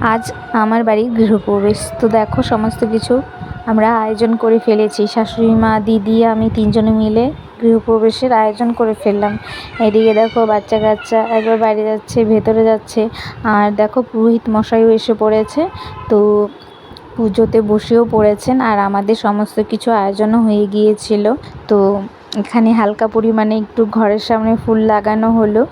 আজ আমার বাড়ির গৃহপ্রবেশ। তো দেখো, সমস্ত কিছু আমরা আয়োজন করে ফেলেছি। শাশুড়ি মা, দিদি, আমি তিনজনে মিলে গৃহপ্রবেশের আয়োজন করে ফেললাম। এদিকে দেখো, বাচ্চা কাচ্চা একবার বাইরে যাচ্ছে, ভেতরে যাচ্ছে। আর দেখো, পুরোহিত মশাইও এসে পড়েছে। তো পুজোতে বসেও পড়েছেন। আর আমাদের সমস্ত কিছু আয়োজনও হয়ে গিয়েছিল। তো এখানে হালকা পরিমাণে একটু ঘরের সামনে ফুল লাগানো হলো।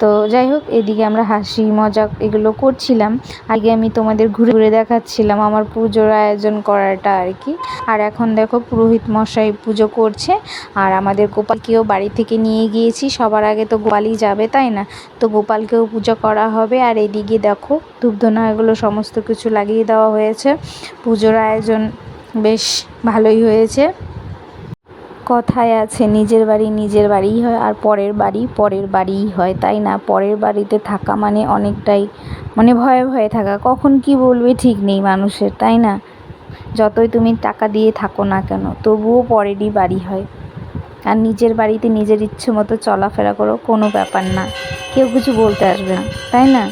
তো যাই হোক, এদিকে আমরা হাসি মজা এগুলো করছিলাম। আগে আমি তোমাদের ঘুরে ঘুরে দেখাচ্ছিলাম আমার পুজোর আয়োজন করাটা আর কি। আর এখন দেখো পুরোহিত মশাই পুজো করছে। আর আমাদের গোপালকেও বাড়ি থেকে নিয়ে গিয়েছি। সবার আগে তো গোপালই যাবে, তাই না? তো গোপালকেও পুজো করা হবে। আর এদিকে দেখো ধূপধনা এগুলো সমস্ত কিছু লাগিয়ে দেওয়া হয়েছে। পুজোর আয়োজন বেশ ভালোই হয়েছে। কথায় আছে, নিজের বাড়ি নিজের বাড়িই হয় আর পরের বাড়ি পরের বাড়িই হয়, তাই না? পরের বাড়িতে থাকা মানে অনেকটাই মানে ভয়ে ভয়ে থাকা। কখন কি বলবে ঠিক নেই মানুষের, তাই না? যতই তুমি টাকা দিয়ে থাকো না কেন, তবুও পরেরই বাড়ি হয়। আর নিজের বাড়িতে নিজের ইচ্ছে মতো চলাফেরা করো, কোনো ব্যাপার না। কেউ কিছু বলতে আসবে না, তাই না?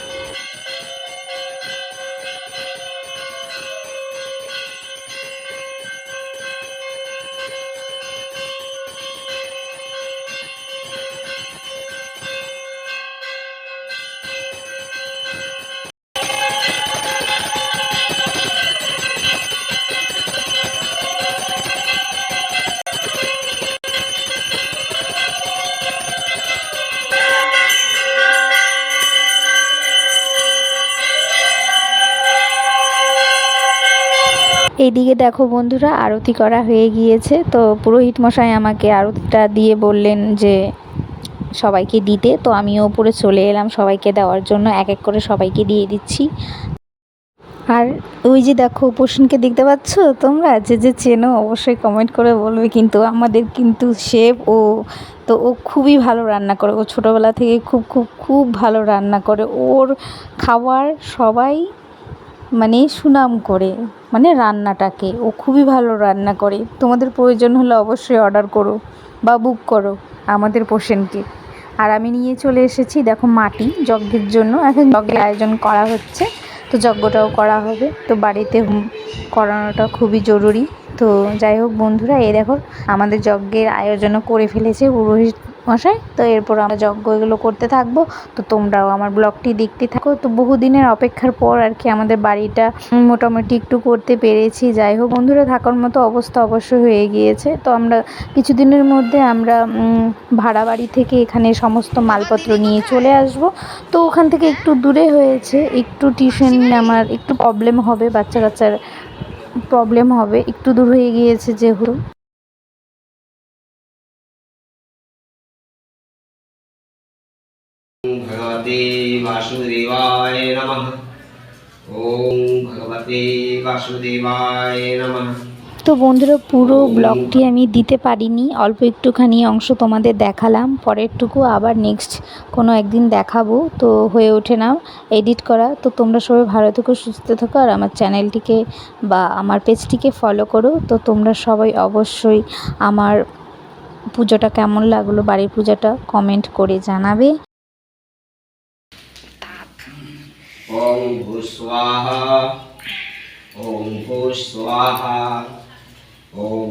এইদিকে দেখো বন্ধুরা, আরতি করা হয়ে গিয়েছে। তো পুরোহিত মশাই আমাকে আরতিটা দিয়ে বললেন যে, সবাইকে দিতে। তো আমিও উপরে চলে এলাম সবাইকে দেওয়ার জন্য। এক এক করে সবাইকে দিয়ে দিচ্ছি। আর ওই যে দেখো পোষণকে দেখতে পাচ্ছ তোমরা? যে যে চেনো, অবশ্যই কমেন্ট করে বলবে। কিন্তু আমাদের কিন্তু শেফ ও, তো ও খুবই ভালো রান্না করে। ও ছোটোবেলা থেকে খুব খুব খুব ভালো রান্না করে। ওর খাবার সবাই মানে সুনাম করে মানে রান্নাটাকে। ও খুবই ভালো রান্না করে। তোমাদের প্রয়োজন হলে অবশ্যই অর্ডার করো বা বুক করো আমাদের পোষণকে আর আমি নিয়ে চলে এসেছি, দেখো মাটি যজ্ঞের জন্য। এখন যজ্ঞের আয়োজন করা হচ্ছে, তো যজ্ঞটাও করা হবে। তো বাড়িতে করানোটা খুবই জরুরি। তো যাই হোক বন্ধুরা, এই দেখো আমাদের যজ্ঞের আয়োজনও করে ফেলেছে পুরোহিত মশাই, তো এরপর আমরা যজ্ঞ এগুলো করতে থাকব। তো তোমরাও আমার ব্লগটি দেখতে থাকো। তো বহুদিনের অপেক্ষার পর আর কি আমাদের বাড়িটা মোটামুটি একটু করতে পেরেছি। যাই হোক, বন্ধুরা, থাকার মতো অবস্থা অবশ্যই হয়ে গিয়েছে। তো আমরা কিছুদিনের মধ্যে আমরা ভাড়া বাড়ি থেকে এখানে সমস্ত মালপত্র নিয়ে চলে আসব। তো ওখান থেকে একটু দূরে হয়েছে। একটু টিউশন আমার একটু প্রবলেম হবে বাচ্চা কাচ্চার প্রবলেম হবে। একটু দূর হয়ে গিয়েছে যেহেতু। भगवते वासुदेवाय नमः ॐ भगवते वासुदेवाय नमः তো বন্ধুরা পুরো ব্লগটি আমি দিতে পারিনি অল্প একটুখানি অংশ তোমাদের দেখালাম পরেরটুকু আবার নেক্সট কোনো একদিন দেখাবো তো হয়ে ওঠে না এডিট করা তো তোমরা সবাই ভালো থেকো সুস্থ থাকো আর আমার চ্যানেলটিকে বা আমার পেজটিকে ফলো করো তো তোমরা সবাই অবশ্যই আমার পুজোটা কেমন লাগলো বাড়ির পূজাটা কমেন্ট করে জানাবে ॐ भूस्वाहा ॐ भूस्वाहा ॐ